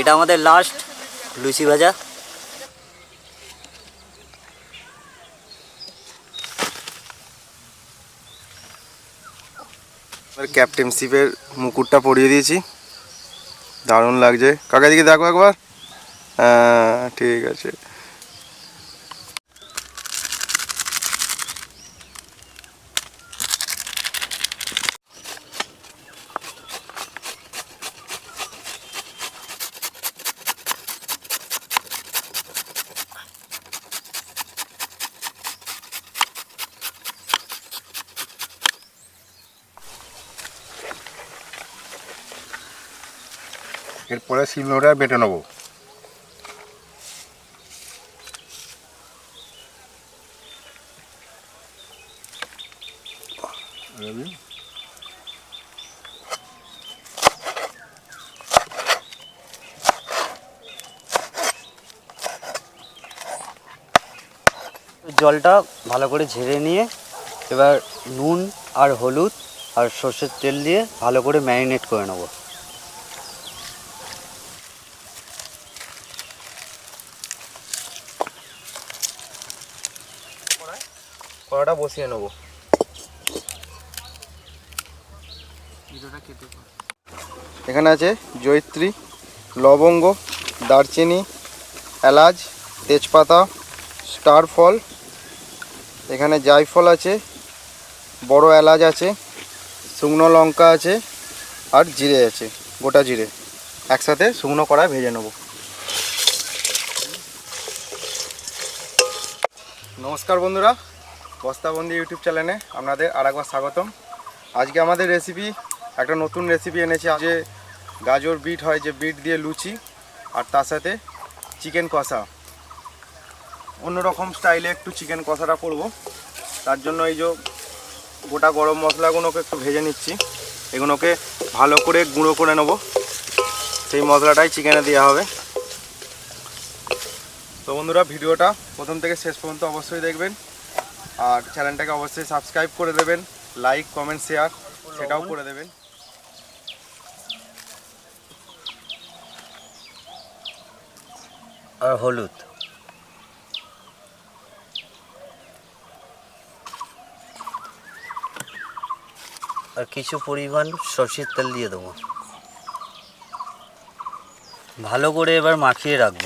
এটা আমাদের লাস্ট লুচি ভাজা। ক্যাপ্টেনশিপের মুকুটটা পরিয়ে দিয়েছি। দারুণ লাগছে। কাকা দিকে দেখো একবার। হ্যাঁ ঠিক আছে। এরপরে শিলনোড়া বেটে নেব। জলটা ভালো করে ঝেড়ে নিয়ে এবার নুন আর হলুদ আর সর্ষের তেল দিয়ে ভালো করে ম্যারিনেট করে নেব কড়াটা বসিয়ে নেব। এখানে আছে জয়িত্রী, লবঙ্গ, দারচিনি, এলাচ, তেজপাতা স্টার ফল এখানে জায়ফল আছে, বড় এলাচ আছে, শুকনো লঙ্কা আছে, আর জিরে আছে, গোটা জিরে। একসাথে শুকনো কড়ায় ভেজে নেব। নমস্কার বন্ধুরা বস্তাবন্দি ইউটিউব চ্যানেলে আপনাদের আরেকবার স্বাগতম। আজকে আমাদের রেসিপি একটা নতুন রেসিপি এনেছি। যে গাজর বিট হয়, যে বিট দিয়ে লুচি, আর তার সাথে চিকেন কষা। অন্যরকম স্টাইলে একটু চিকেন কষাটা করব। তার জন্য এই যে গোটা গরম মশলাগুলোকে একটু ভেজে নিচ্ছি। এগুলোকে ভালো করে গুঁড়ো করে নেব। সেই মশলাটাই চিকেনে দেওয়া হবে। তো বন্ধুরা, ভিডিওটা প্রথম থেকে শেষ পর্যন্ত অবশ্যই দেখবেন। আর চ্যানেলটাকে অবশ্যই সাবস্ক্রাইব করে দেবেন লাইক কমেন্ট শেয়ার সেটাও করে দেবেন। আর হলুদ। আর কিছু পরিমাণ সর্ষের তেল দিয়ে দেবো। ভালো করে এবার মাখিয়ে রাখব।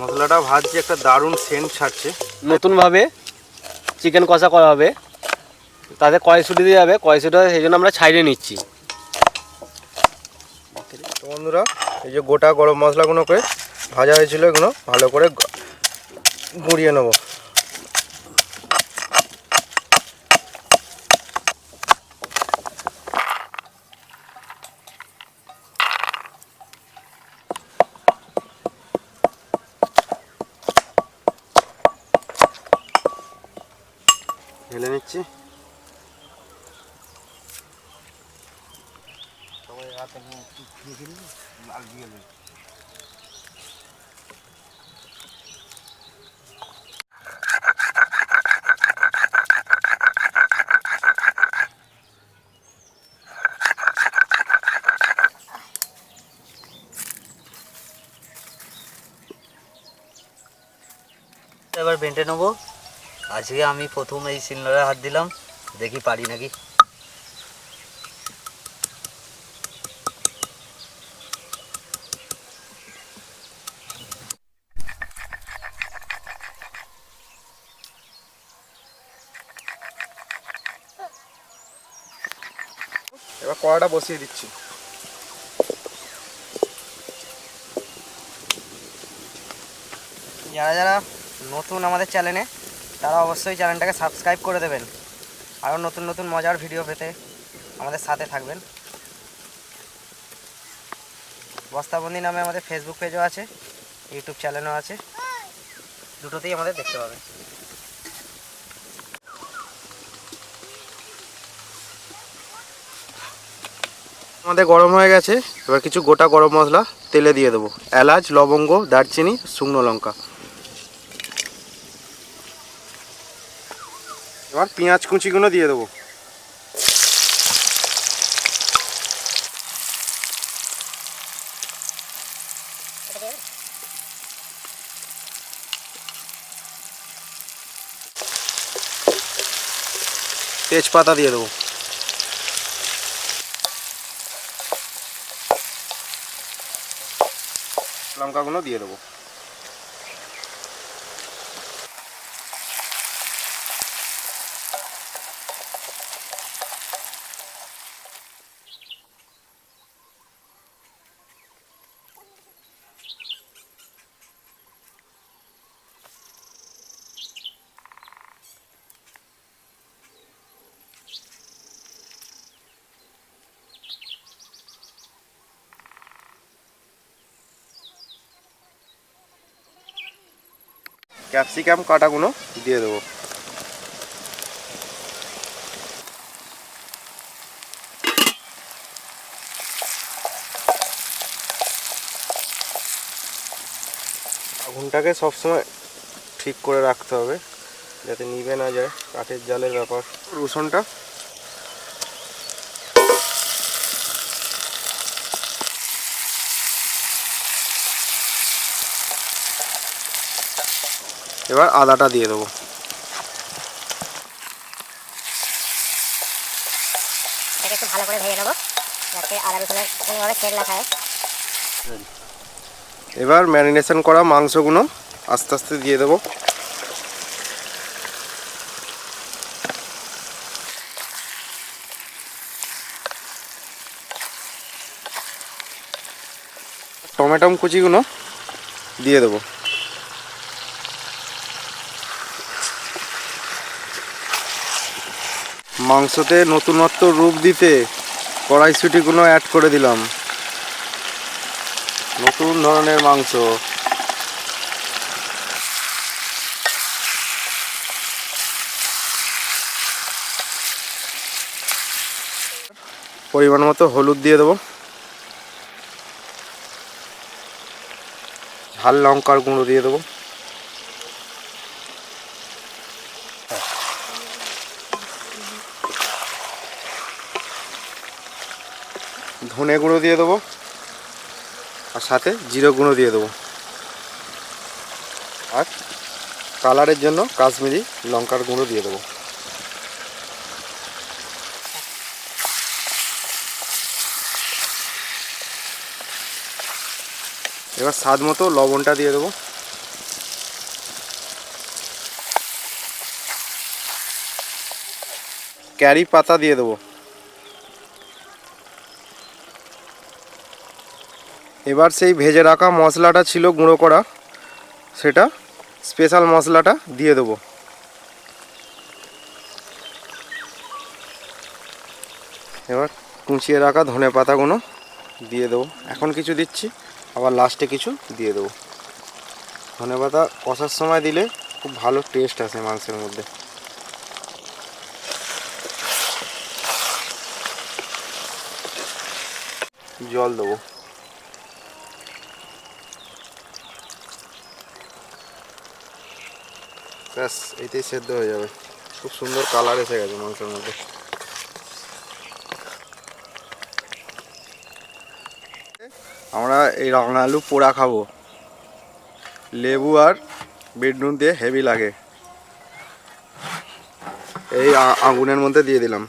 মশলাটা ভাজছি একটা দারুণ সেন্ট ছাড়ছে। নতুনভাবে চিকেন কষা করা হবে। তাতে কড়াইশুটি দিয়ে যাবে কড়াইশুটি সেই জন্য আমরা ছাইড়ে নিচ্ছি। তো বন্ধুরা এই যে গোটা গরম মশলাগুলোকে ভাজা হয়েছিল এগুলো ভালো করে গুঁড়িয়ে নেব। নিচ্ছি এবার বেটে নেব। আজকে আমি প্রথম এই সিলিন্ডারে হাত দিলাম দেখি পারি নাকি। এবার কড়াটা বসিয়ে দিচ্ছি। যারা যারা নতুন আমাদের চ্যানেলে তারা অবশ্যই চ্যানেলটাকে সাবস্ক্রাইব করে দেবেন। আরও নতুন নতুন মজার ভিডিও পেতে আমাদের সাথে থাকবেন। বস্তাবন্দি নামে আমাদের ফেসবুক পেজও আছে ইউটিউব চ্যানেলও আছে। দুটোতেই আমাদের দেখতে পাবেন আমাদের গরম হয়ে গেছে, এবার কিছু গোটা গরম মশলা, তেলে দিয়ে দেবো। এলাচ, লবঙ্গ, দারচিনি, শুকনো লঙ্কা। এবার পেঁয়াজ কুচিগুলো দিয়ে দেবো। তেজপাতা দিয়ে দেবো। লঙ্কাগুলো দিয়ে দেবো। ক্যাপসিকাম কাটাগুলো দিয়ে দেবো। আগুনটাকে সবসময় ঠিক করে রাখতে হবে, যাতে নিবে না যায় কাঠের জালের ব্যাপার। রসুনটা এবার আদাটা দিয়ে দেবো। এটাকে একটু ভালো করে ভেজে নেব যাতে আদা রসুনের কোনোভাবে তেল না খায় এবার ম্যারিনেশন করা মাংসগুলো আস্তে আস্তে দিয়ে দেবো। টমেটো কুচিগুলো দিয়ে দেবো। মাংসতে নতুনত্ব রূপ দিতে কড়াইশুটিগুলো অ্যাড করে দিলাম। নতুন ধরনের মাংস। পরিমাণ মতো হলুদ দিয়ে দেবো। ঝাল লঙ্কার গুঁড়ো দিয়ে দেবো। ধনে গুঁড়ো দিয়ে দেবো। আর সাথে জিরো গুঁড়ো দিয়ে দেবো। আর কালারের জন্য কাশ্মীরি লঙ্কার গুঁড়ো দিয়ে দেবো। এবার স্বাদ মতো লবণটা দিয়ে দেবো। ক্যারি পাতা দিয়ে দেবো। এবার সেই ভেজে রাখা মশলাটা ছিল গুঁড়ো করা। সেটা স্পেশাল মশলাটা দিয়ে দেবো। এবার কুঁচিয়ে রাখা ধনে পাতাগুলো দিয়ে দেবো। এখন কিছু দিচ্ছি, আবার লাস্টে কিছু দিয়ে দেবো। ধনে পাতা কষার সময় দিলে খুব ভালো টেস্ট আসে মাংসের মধ্যে। জল দেবো। ব্যাস এইটাই সেদ্ধ হয়ে যাবে। খুব সুন্দর কালার এসে গেছে মাংসের মধ্যে। আমরা এই রাঙা আলু পোড়া খাব। লেবু আর বিট দিয়ে হেভি লাগে। এই আগুনের মধ্যে দিয়ে দিলাম।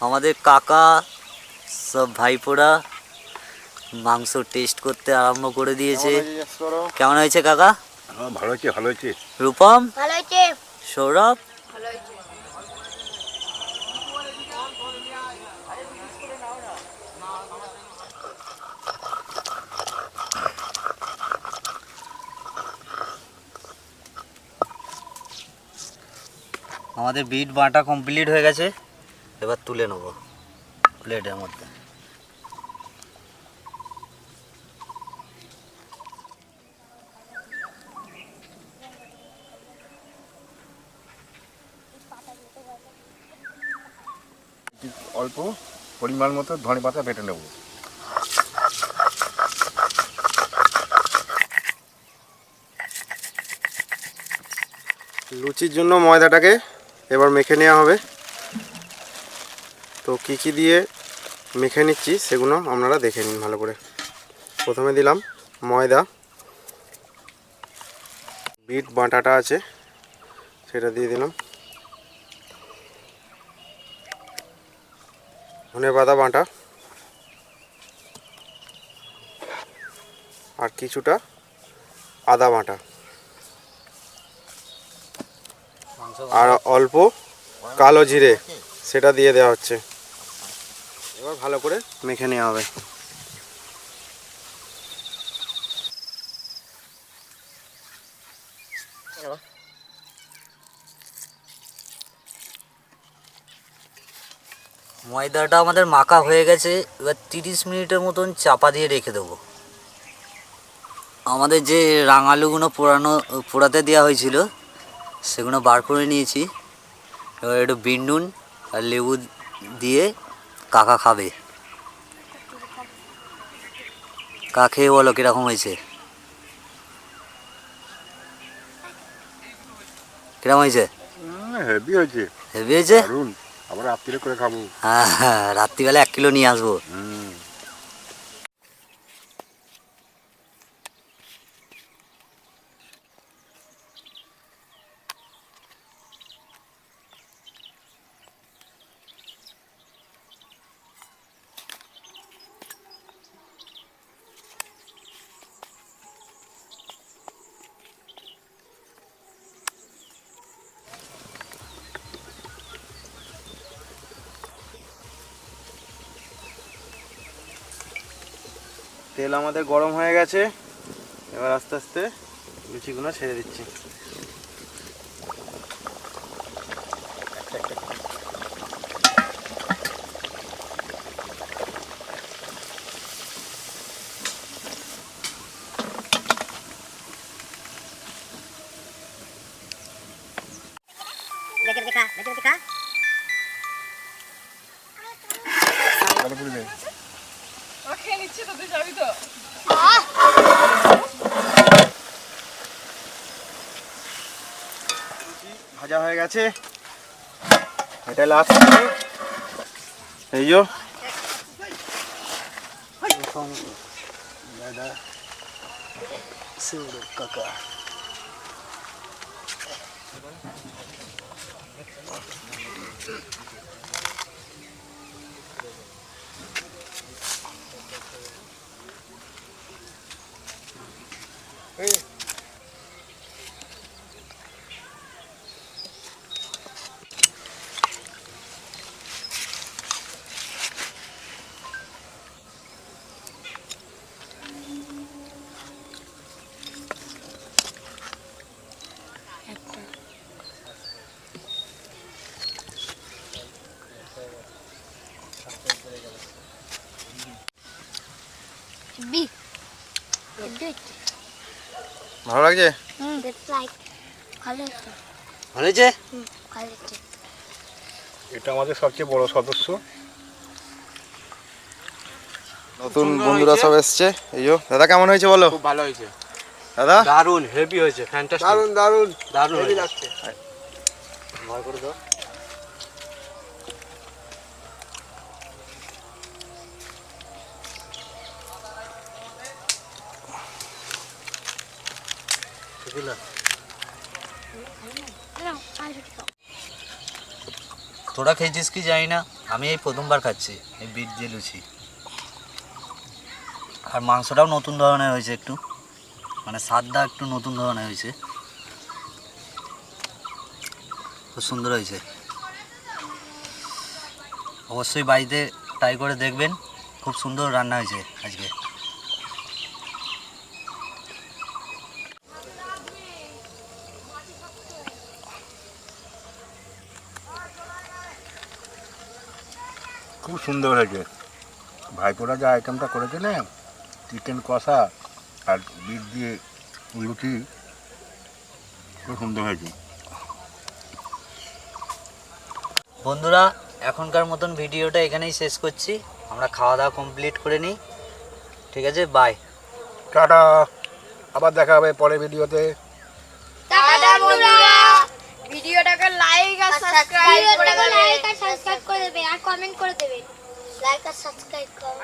আমাদের কাকা সব ভাইপোরা মাংস টেস্ট করতে আরম্ভ করে দিয়েছে। কেমন হয়েছে কাকা? হ্যাঁ, ভালো হয়েছে ভালো হয়েছে রূপম? ভালো হয়েছে সৌরভ? আমাদের বিট বাটা কমপ্লিট হয়ে গেছে। এবার তুলে নেব প্লেটের মধ্যে। অল্প পরিমাণ মতো ধনে পাতা বেটে নেব। লুচির জন্য ময়দাটাকে এবার মেখে নেওয়া হবে। তো কি কি দিয়ে মেখে নিচ্ছি সেগুলো আপনারা দেখে নিন ভালো করে। প্রথমে দিলাম ময়দা, বিট, বাটাটা আছে, সেটা দিয়ে দিলাম। ধনে পাতা, বাটা, আর কিছুটা আদা, বাটা। আর অল্প কালো জিরে সেটা দিয়ে দেওয়া হচ্ছে। এবার ভালো করে মেখে নেওয়া হবে। ময়দাটা আমাদের মাখা হয়ে গেছে, এবার তিরিশ মিনিটের মতন চাপা দিয়ে রেখে দেবো। আমাদের যে রাঙালুগুলো পোড়ানো, পোড়াতে দেওয়া হয়েছিল সেগুলো বার করে নিয়েছি। এবার একটু বিনুন আর লেবু দিয়ে কাকা খাবে। কা খেয়ে বলো কীরকম হয়েছে? কীরকম হয়েছে? হেভি হয়েছে। হেভি হয়েছে? আবার রাত্রিরে করে খাব। হ্যাঁ হ্যাঁ রাত্রিবেলা এক কিলো নিয়ে আসব। তেল আমাদের গরম হয়ে গেছে। এবার আস্তে আস্তে লুচিগুলো ছেড়ে দিচ্ছি। গেছে এটা লাস্ট এই যো কাকা বি গুড ভালো লাগছে? হুম দ্যাটস লাইক ভালো হচ্ছে এটা আমাদের সবচেয়ে বড় সদস্য। নতুন বন্ধুরা সব এসছে। এই যো দাদা কেমন হয়েছে বলো? খুব ভালো হয়েছে। দাদা? দারুণ হেভি হয়েছে ফ্যান্টাস্টিক দারুণ দারুণ দারুণ হেভি লাগছে। বার করে দাও। তোরা খেয়েছিস কি জানি না? আমি এই প্রথমবার খাচ্ছি, এই বিট দিয়ে লুচি। আর মাংসটাও নতুন ধরনের হয়েছে একটু। মানে স্বাদটা একটু নতুন ধরনের হয়েছে। খুব সুন্দর হয়েছে। অবশ্যই বাড়িতে ট্রাই করে দেখবেন। খুব সুন্দর রান্না হয়েছে আজকে। সুন্দর হয়েছে। ভাইপোরা যে আইটেমটা করেছে না চিকেন কষা আর বিট দিয়ে লুচি খুব সুন্দর হয়েছে। বন্ধুরা এখনকার মতন ভিডিওটা এখানেই শেষ করছি। আমরা খাওয়া দাওয়া কমপ্লিট করে নিই। ঠিক আছে বাই টাটা। আবার দেখা হবে পরের ভিডিওতে। টাটা বন্ধুরা। ভিডিওটাকে লাইক আর সাবস্ক্রাইব করে দেবেন লাইক আর সাবস্ক্রাইব করে দেবে। আর কমেন্ট করে দেবে। লাইক আর সাবস্ক্রাইব করো